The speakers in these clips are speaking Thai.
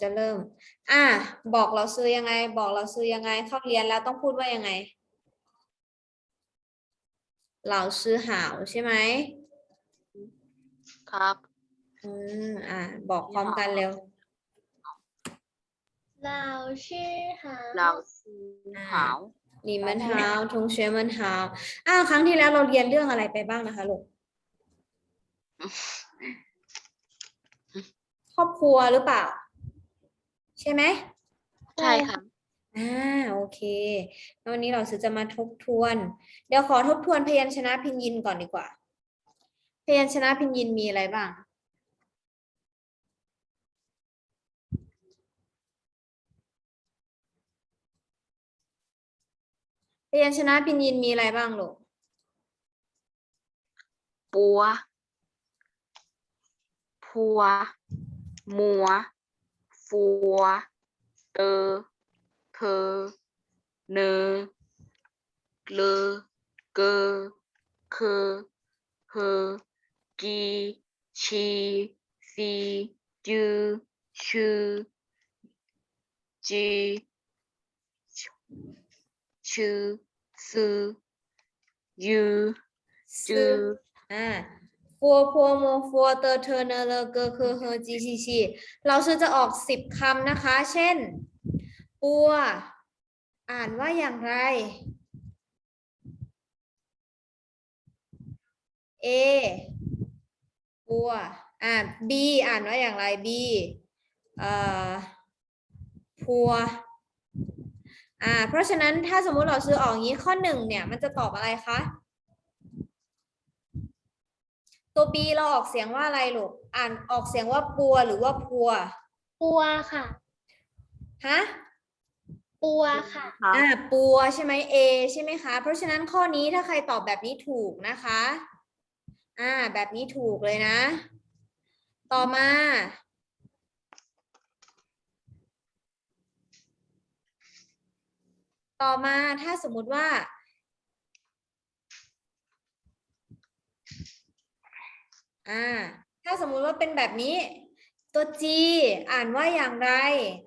จะเริ่ม อ่าบอกเราซื้อยังไง บอกเราซื้อยังไง เข้าเรียนแล้วต้องพูดว่ายังไง เราซื้อหาวใช่ไหมครับ อืมอ่าบอกพร้อมกันเร็วเราชื่อหาวเราซื้อหาวนี่มันหาวทงเชมันหาวอ้าวครั้งที่แล้วเราเรียนเรื่องอะไรไปบ้างนะคะลูกครอบครัวหรือเปล่า ใช่ไหมใช่ครับอ่าโอเคแล้ววันนี้เราจะมาทบทวน เดี๋ยวขอทบทวนพยัญชนะพินยินก่อนดีกว่า พยัญชนะพินยินมีอะไรบ้าง พยัญชนะพินยินมีอะไรบ้างลูกปัว พัว มัว ฟัวเตอเธอเนอเลอเกอเคอเฮอกีชีซีจือชื่อจีชื่อซื้อยือจืออ่า ฟัวพัวโมฟัวเตอเทอเนอเลเกอเคอเฮอจีชีชีเราชื่อจะออกสิบคำนะคะ เช่น ปัว อ่านว่าอย่างไร A ปัว อ่า B อ่านว่าอย่างไร B เอ่อพัวอ่าเพราะฉะนั้นถ้าสมมุติเราซื้อออกอย่างนี้ข้อหนึ่งเนี่ย มันจะตอบอะไรคะ ตัว B เราออกเสียงว่าอะไรลูก อ่านออกเสียงว่าปัวหรือว่าพัว ปัวค่ะ ฮะ ปัวค่ะครับอ่า ปัวใช่ไหม A ใช่ไหมคะ เพราะฉะนั้นข้อนี้ถ้าใครตอบแบบนี้ถูกนะคะ อ่า แบบนี้ถูกเลยนะ ต่อมา ต่อมาถ้าสมมุติว่า อ่าถ้าสมมุติว่าเป็นแบบนี้ ตัว G อ่านว่าอย่างไร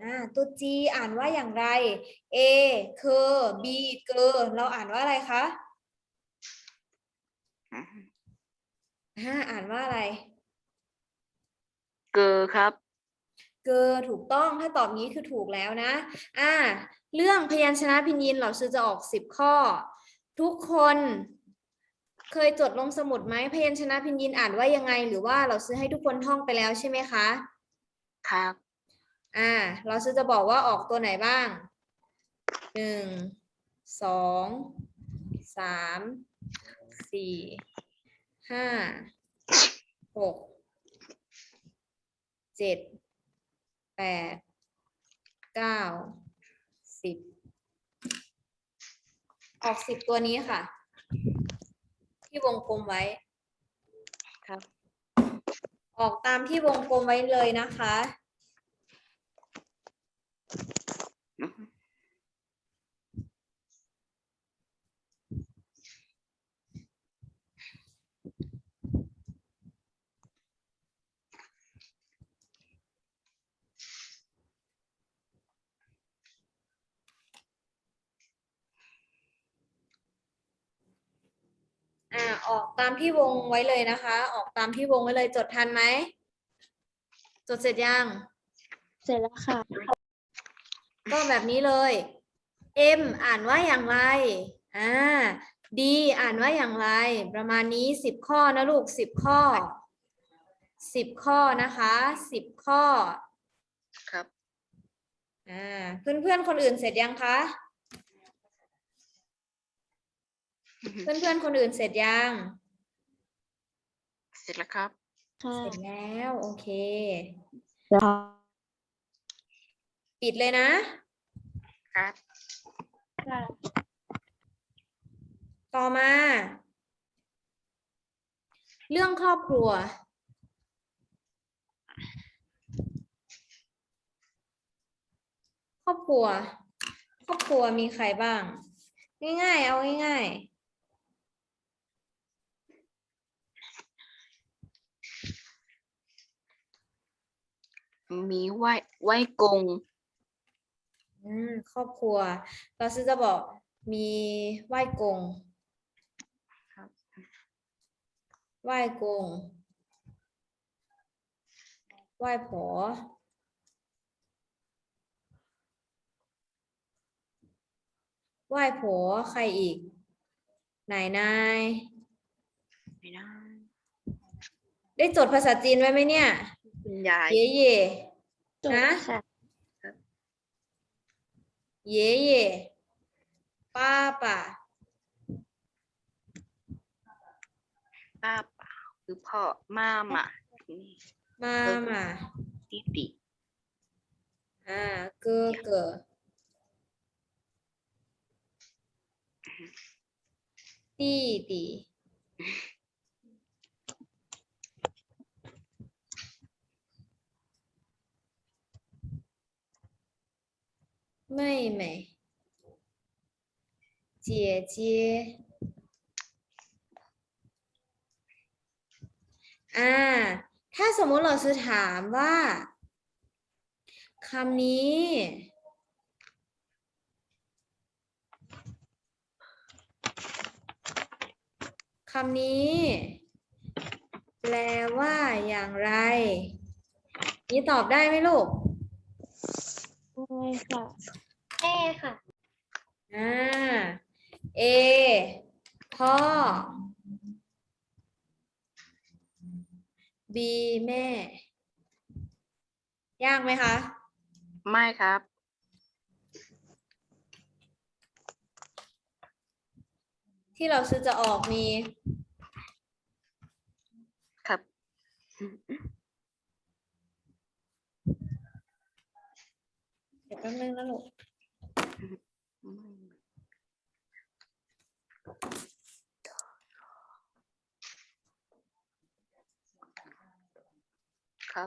อ่าตัว G อ่านว่าอย่างไร A เคอ B เกอเราอ่านว่าอะไรคะอ่าอ่านว่าอะไร เกอครับ เกอถูกต้องถ้าตอบงี้คือถูกแล้วนะ อ่า เรื่องพยัญชนะพินยินเราซื้อจะออกสิบข้อ ทุกคน เคยจดลงสมุดไหมพยัญชนะพินยินอ่านว่ายังไง หรือว่าเราซื้อให้ทุกคนท่องไปแล้วใช่ไหมคะ ครับ อ่า เราซื้อจะบอกว่าออกตัวไหนบ้างหนึ่งสองสามสี่ห้าหกเจ็ดแปดเก้าสิบออกสิบตัวนี้ค่ะ ที่วงกลมไว้ครับ ออกตามที่วงกลมไว้เลยนะคะ อ่าออก ตามที่วงไว้เลยนะคะ ออกตามที่วงไว้เลยจดทันไหม จดเสร็จยัง เสร็จแล้วค่ะ ก็แบบนี้เลย M อ่านว่าอย่างไร อ่า D อ่านว่าอย่างไร ประมาณนี้สิบข้อนะลูกสิบข้อสิบข้อนะคะสิบข้อ ครับ อ่า เพื่อนๆคนอื่นเสร็จยังคะ เพื่อนๆคนอื่นเสร็จยัง เสร็จแล้วครับ ค่ะเสร็จแล้วโอเค ปิดเลยนะ ครับ ค่ะต่อมา เรื่องครอบครัว ครอบครัว ครอบครัวมีใครบ้าง ง่ายๆ เอาง่าย มีไหว้ไหว้กง อืมครอบครัวเราซื้อจะบอกมีไหว้กงครับ ไหว้กงไหว้ผอไหว้ผัวใครอีกไหนนายไม่ได้ ได้จดภาษาจีนไว้ไหมเนี่ย คุณยาย เย่เย่ จบ นะ ค่ะ เย่เย่ป้าป่า ป้าป่าคือพ่อมาหมานี่ มามา 弟弟 อ่าเกอเกอ弟弟 妹妹姐姐อ่า ถ้าสมมุติเราจะถามว่าคำนี้ คำนี้ แปลว่าอย่างไร นี่ตอบได้ไหมลูก ได้ค่ะ แม่ค่ะ อ่า เอ พ่อ บี แม่ ยากไหมคะ ไม่ครับ ที่เราซื้อจะออกมี ครับ เดี๋ยวแป๊บนึงนะลูก ครั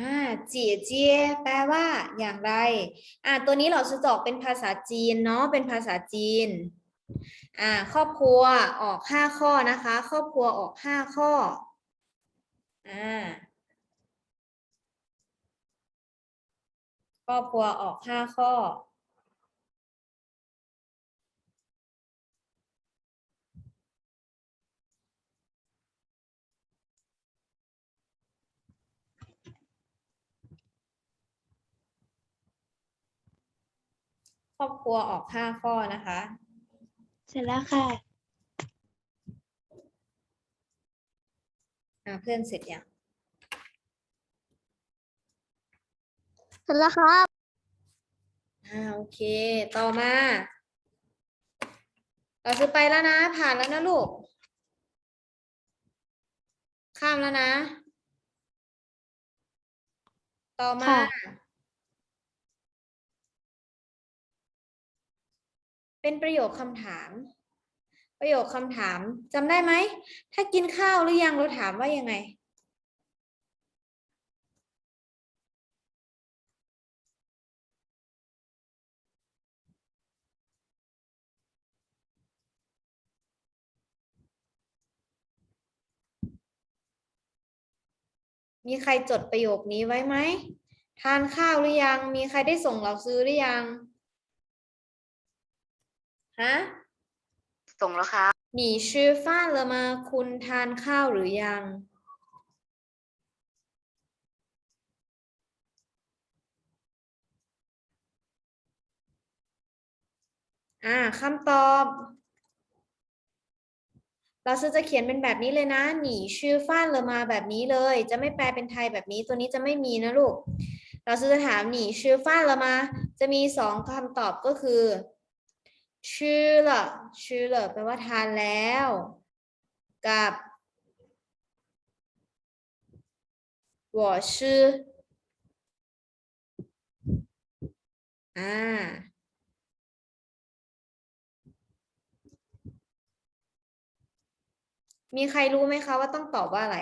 อ่าเจี๋ยเจียแปลว่า อย่างไร อ่าตัวนี้เราจะจอกเป็นภาษาจีนเนาะเป็นภาษาจีนอ่าครอบครัวออกห้าข้อนะคะ ครอบครัวออกห้าข้ออ่าครอบครัวออกห้าข้อ รอบครัวออกห้าข้อนะคะ เสร็จแล้วค่ะอ่าเพื่อนเสร็จยังเสร็จแล้วครับ อ่าโอเค ต่อมา เราจะไปแล้วนะ ผ่านแล้วนะลูก ข้ามแล้วนะ ต่อมา ค่ะ เป็นประโยคคำถาม ประโยคคำถามจำได้ไหม ถ้ากินข้าวหรือยังเราถามว่ายังไง มีใครจดประโยคนี้ไว้ไหม ทานข้าวหรือยัง มีใครได้ส่งเราซื้อหรือยัง ฮะส่งแล้วครับหนีชื่อฟ้า了吗คุณทานข้าวหรือยัง อ่าคำตอบ เราซื้อจะเขียนเป็นแบบนี้เลยนะ หนีชื่อฟ้าเลอมาแบบนี้เลย จะไม่แปลเป็นไทยแบบนี้ ตัวนี้จะไม่มีนะลูก เราซื้อจะถามหนีชื่อฟ้าเลอมา จะมีสองคำตอบก็คือ ชื่อละชื่อละแปลว่าทานแล้ว กับ我是อ่ามีใครรู้ไหมคะว่าต้องตอบว่าอะไร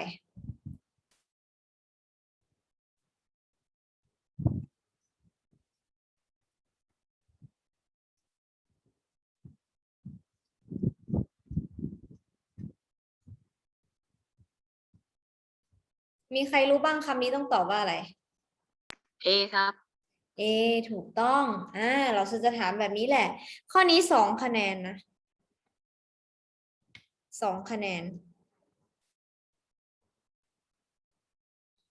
มีใครรู้บ้างคำนี้ต้องตอบว่าอะไร เอครับ เอ ถูกต้อง อ่า เราจะถามแบบนี้แหละ ข้อนี้สองคะแนนนะ สองคะแนน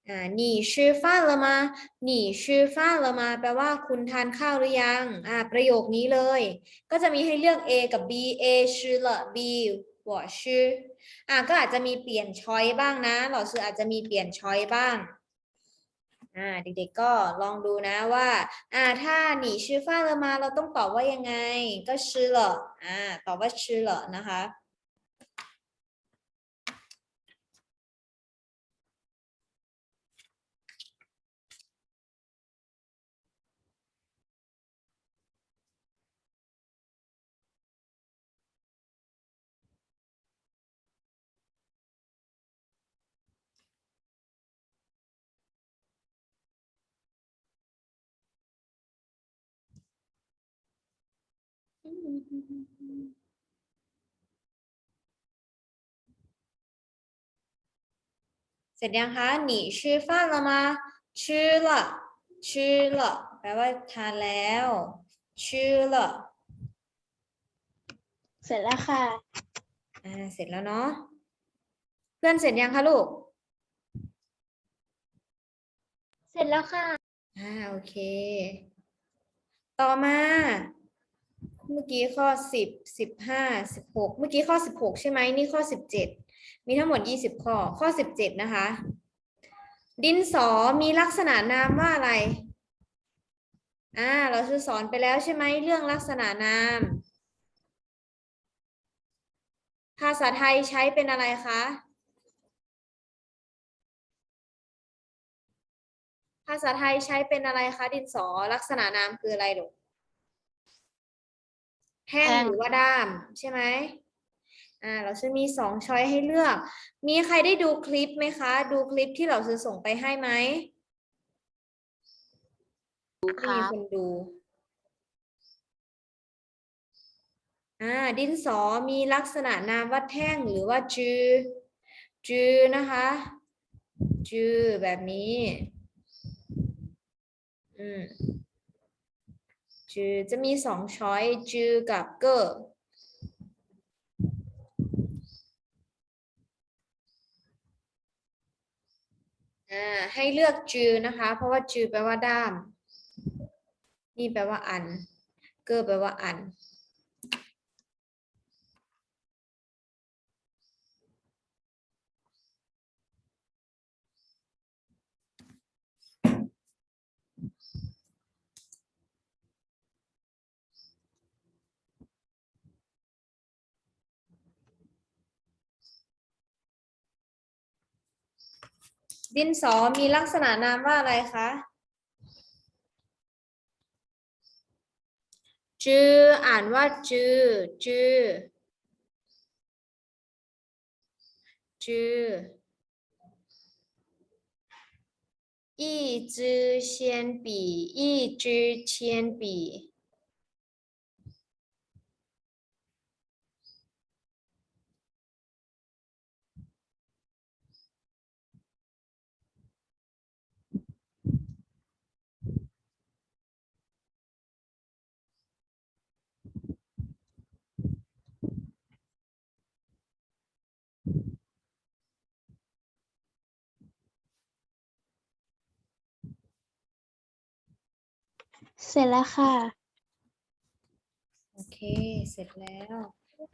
อ่าหนีชื่อฟ้าละมาหนีชื่อฟาละมาแปลว่าคุณทานข้าวหรือยัง อ่า ประโยคนี้เลย ก็จะมีให้เลือก A กับ B A ชื่อละ B หัวชื่ออะก็อาจจะมีเปลี่ยนช้อยบ้างนะหลอซื้ออาจจะมีเปลี่ยนช้อยบ้างอ่าเด็กๆก็ลองดูนะว่าอ่าถ้าหนีชื่อฟาเลอมาเราต้องตอบว่ายังไง ก็ชื่อเหรออ่าตอบว่าชื่อเหรอนะคะ เสร็จยังคะหนีชื่อฟ้าแล้วมาชื่อละชื่อละแปลว่าทานแล้ว ชื่อละเสร็จแล้วค่ะ อ่า เสร็จแล้วเนาะ เพื่อนเสร็จยังคะลูก เสร็จแล้วค่ะ อ่า โอเค ต่อมา เมื่อกี้ข้อสิบสิบห้าสิบหกเมื่อกี้ข้อสิบหกใช่ไหมนี่ข้อสิบเจ็ดมีทั้งหมดยี่สิบข้อข้อสิบเจ็ดนะคะ ดินสอมีลักษณะนามว่าอะไรอ่าเราคือสอนไปแล้วใช่ไหมเรื่องลักษณะนาม ภาษาไทยใช้เป็นอะไรคะภาษาไทยใช้เป็นอะไรคะดินสอลักษณะนามคืออะไรลู แท่งแท่งหรือว่าด้ามใช่ไหมอ่าเราจะมีสองช้อยให้เลือก มีใครได้ดูคลิปไหมคะ ดูคลิปที่เราจะส่งไปให้ไหมดูคไม่มีรับคนดู อ่า ดินสอมีลักษณะนามว่าแท่งหรือว่าจือ จือนะคะ จือแบบนี้ อืม จือจะมีสองช้อยจือกับเกอร์อ่าให้เลือกจือนะคะ เพราะว่าจือแปลว่าด้าม นี่แปลว่าอัน เกอร์แปลว่าอัน ดินสอมีลักษณะนามว่าอะไรคะ จืออ่านว่าจือ จือ จือ一支铅笔，一支铅笔。 เสร็จแล้วค่ะ โอเค เสร็จแล้ว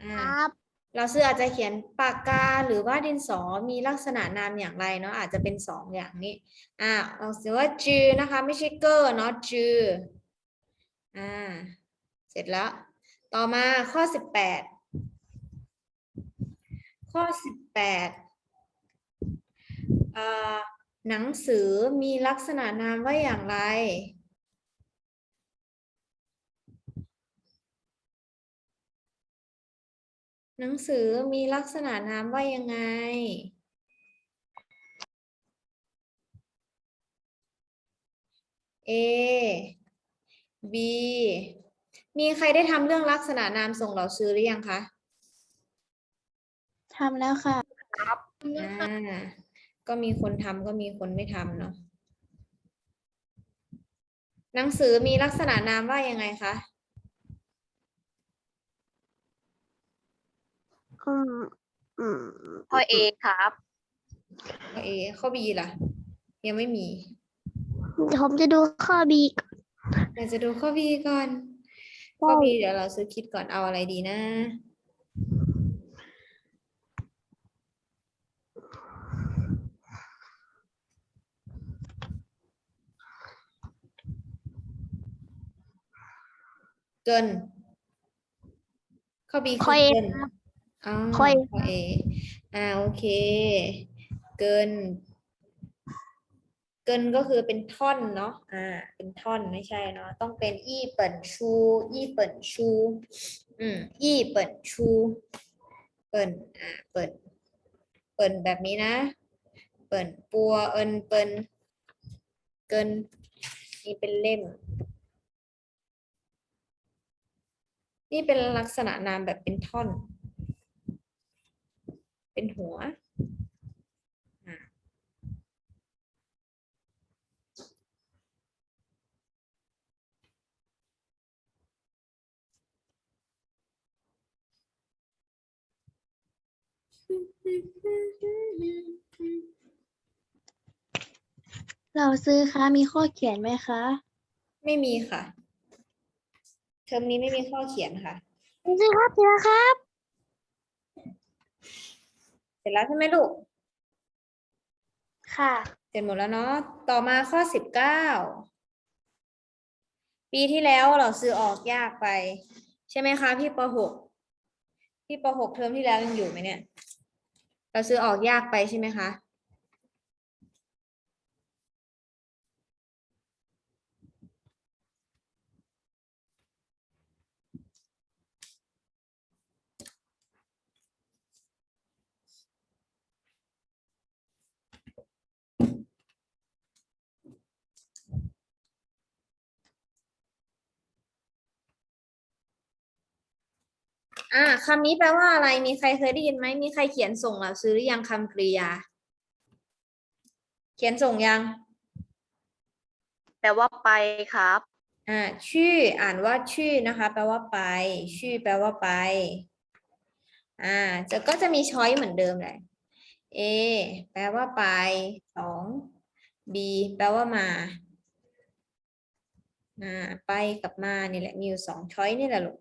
คอ่ารับ เราซื้ออาจจะเขียนปากกาหรือว่าดินสอมีลักษณะนามอย่างไรเนาะอาจจะเป็นสองอย่างนี้อ่าเราซื้อว่าจือนะคะ ไม่ใช่เกอร์เนาะจืออ่าเสร็จแล้ว ต่อมาข้อสิบแปดข้อสิบแปดอ่าหนังสือมีลักษณะนามว่าอย่างไร หนังสือมีลักษณะนามว่ายังไง A B มีใครได้ทำเรื่องลักษณะนามส่งเหล่าซื้อหรือยังคะทำแล้วค่ะอ่าก็มีคนทำก็มีคนไม่ทำเนาะหนังสือมีลักษณะนามว่ายังไงคะ อืมอืมข้อเอครับข้อ A ข้อ B ล่ะ ยังไม่มีผมจะดูข้อบีเราจะดูข้อ B ก่อน ข้อ B เดี๋ยวเราซื้อคิดก่อนเอาอะไรดีนะเกินข้อ B ข้อคือ A เกินครับ อ๋อข้อ A ข้อ A อ่าโอเค เกิน เกินก็คือเป็นท่อนเนาะอ่า เป็นท่อนไม่ใช่เนาะต้องเป็นอี้เปิ่นชูอี้เปิ่นชู อืมอี้เปิ่นชู เปิ่นอ่าเปิ่นเปิ่นแบบนี้นะ เปิ่นปัวเอินเปิ่นเกินนี่เป็นเล่ม นี่เป็นลักษณะนามแบบเป็นท่อน เป็นหัวอ่าเราซื้อคะมีข้อเขียนไหมคะ ไม่มีค่ะ เทอมนี้ไม่มีข้อเขียนค่ะซื้อครับซื้อครับ เสร็จแล้วใช่ไหมลูก ค่ะ เสร็จหมดแล้วเนาะ ต่อมาข้อสิบเก้า ปีที่แล้วเราซื้อออกยากไป ใช่ไหมคะพี่ปหกพี่ปหกเทอมที่แล้วยังอยู่ไหมเนี่ย เราซื้อออกยากไปใช่ไหมคะ อ่าคำนี้แปลว่าอะไร มีใครเคยได้ยินไหม มีใครเขียนส่งเหราซื้อหรือยังคำกริยา เขียนส่งยัง แปลว่าไปครับ อ่า ชื่อ อ่านว่าชื่อนะคะ แปลว่าไป ชื่อแปลว่าไป อ่า จะก็จะมีช้อยเหมือนเดิมเลย A แปลว่าไปสอง B แปลว่ามาอ่าไปกับมานี่แหละ มีอยู่สองช้อยนี่แหละลูก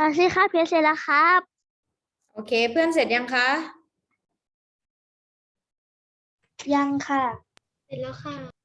เราซื้อครับเขียนเสร็จแล้วครับ โอเค เพื่อนเสร็จยังคะ ยังค่ะ เสร็จแล้วค่ะ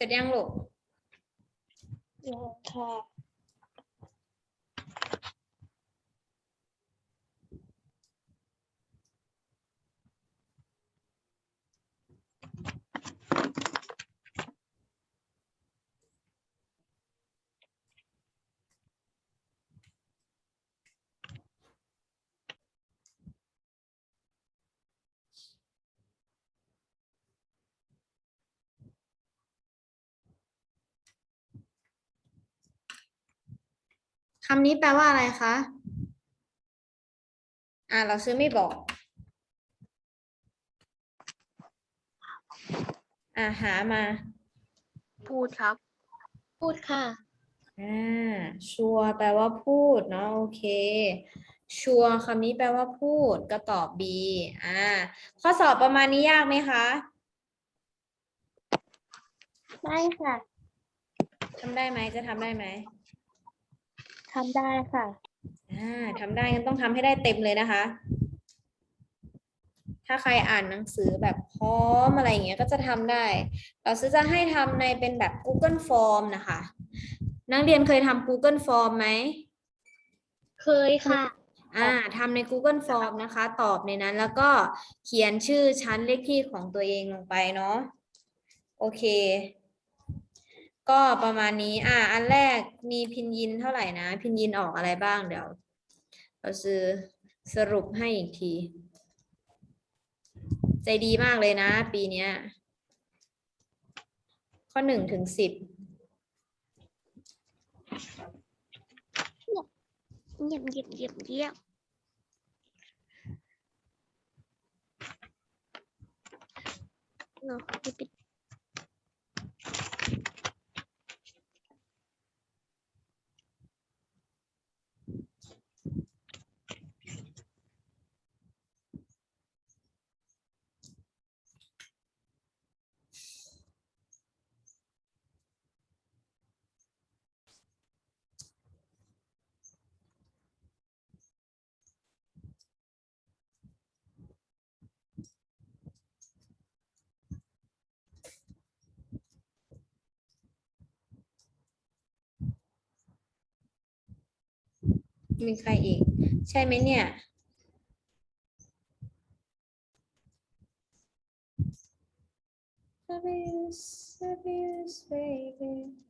เสร็จยังลูกยังค่ะ คำนี้แปลว่าอะไรคะ อ่าเราซื้อไม่บอก อ่าหามา พูดครับ พูดค่ะ อ่า ชัวร์แปลว่าพูดเนาะโอเค ชัวร์คำนี้แปลว่าพูดก็ตอบ B อ่า ข้อสอบประมาณนี้ยากไหมคะ ได้ค่ะทำได้ไหมจะทำได้ไหม ทำได้ค่ะ อ่าทำได้งั้นต้องทำให้ได้เต็มเลยนะคะ ถ้าใครอ่านหนังสือแบบพร้อมอะไรอย่างเงี้ยก็จะทำได้ เราซื้อจะให้ทำในเป็นแบบ Google Form นะคะ นักเรียนเคยทำ Google Form ไหม เคยค่ะ อ่าทำใน Google Form นะคะ ตอบในนั้นแล้วก็เขียนชื่อชั้นเลขที่ของตัวเองลงไปเนาะ โอเค ก็ประมาณนี้ อ่า อันแรกมีพินยินเท่าไหร่นะ พินยินออกอะไรบ้างเดี๋ยว เราซื้อสรุปให้อีกที ใจดีมากเลยนะ ปีนี้ข้อหนึ่งถึงสิบเยี่ยมเยี่ยมเยี่ยมเยี่ยมเนาะไม่เป็น มีใครอีก ใช่ไหมเนี่ย Abuse, abuse, baby. ใค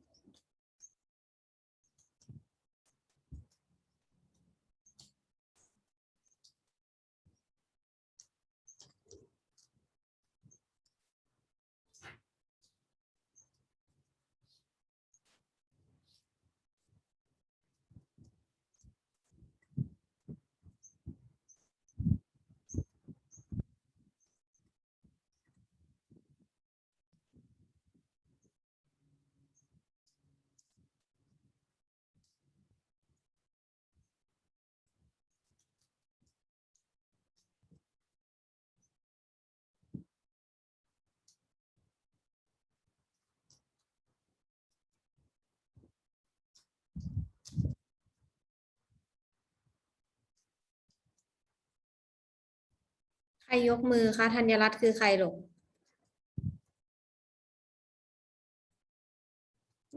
รยกมือคะธัญรัตน์คือใครหรอก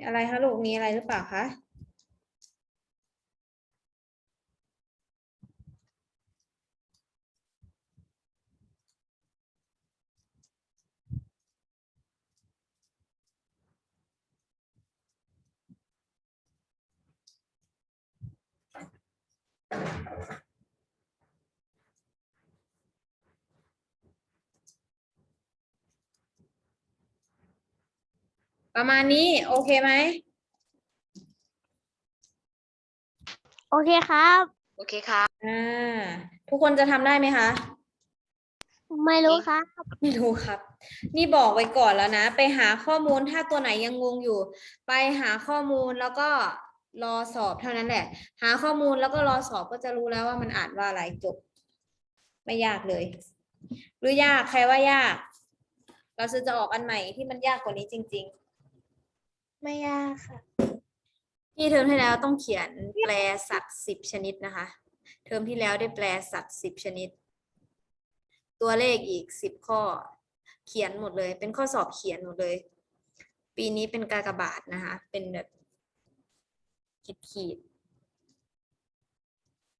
อะไรคะลูกมีอะไรหรือเปล่าคะ ประมาณนี้ โอเคไหม โอเคครับ โอเคครับอ่า ทุกคนจะทำได้ไหมคะ ไม่รู้ครับ ไม่รู้ครับ นี่บอกไว้ก่อนแล้วนะ ไปหาข้อมูลถ้าตัวไหนยังงงอยู่ ไปหาข้อมูลแล้วก็รอสอบเท่านั้นแหละ หาข้อมูลแล้วก็รอสอบก็จะรู้แล้วว่ามันอ่านว่าอะไรจบ ไม่ยากเลย หรือยากใครว่ายาก เราซื้อจะออกอันใหม่ที่มันยากกว่านี้จริง ๆ ไม่ยากค่ะ ที่เทอมที่แล้วต้องเขียนแปลสัตว์สิบชนิดนะคะ เทอมที่แล้วได้แปลสัตว์สิบชนิด ตัวเลขอีกสิบข้อ เขียนหมดเลย เป็นข้อสอบเขียนหมดเลย ปีนี้เป็นกากบาทนะคะ เป็นแบบขีดขีด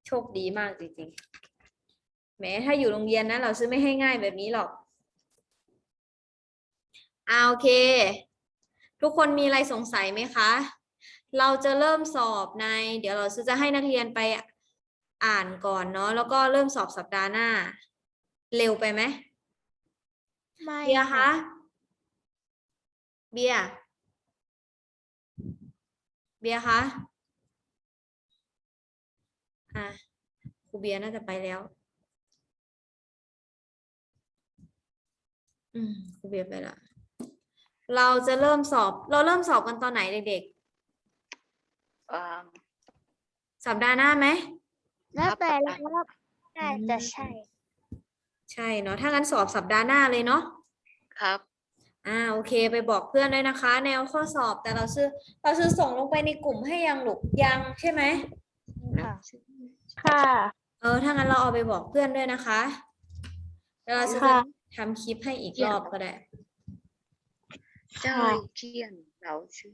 โชคดีมากจริงๆแม้ถ้าอยู่โรงเรียนนะ เราซื้อไม่ให้ง่ายแบบนี้หรอกอาโอเค ทุกคนมีอะไรสงสัยไหมคะ เราจะเริ่มสอบใน เดี๋ยวเราจะให้นักเรียนไปอ่านก่อนเนาะแล้วก็เริ่มสอบสัปดาห์หน้า เร็วไปไหมไม่เบียร์คะเบียร์เบียร์คะอะครูเบียร์น่าจะไปแล้ว อืมครูเบียร์ไปละ เราจะเริ่มสอบ เราเริ่มสอบกันตอนไหนเด็กอ่าๆสัปดาห์หน้าไหม แล้วครับแต่ได้แล้วครับได้จะใช่ ใช่เนาะ ถ้างั้นสอบสัปดาห์หน้าเลยเนาะ ครับ อ่า โอเค ไปบอกเพื่อนด้วยนะคะ แนวข้อสอบ แต่เราซื้อ เราซื้อส่งลงไปในกลุ่มให้ยังหลุกยังใช่ไหม ค่ะ ค่ะ เออ ถ้างั้นเราเอาไปบอกเพื่อนด้วยนะคะ แล้วเราจะค่ะ ทำคลิปให้อีกรอบก็ได้ 再见，老师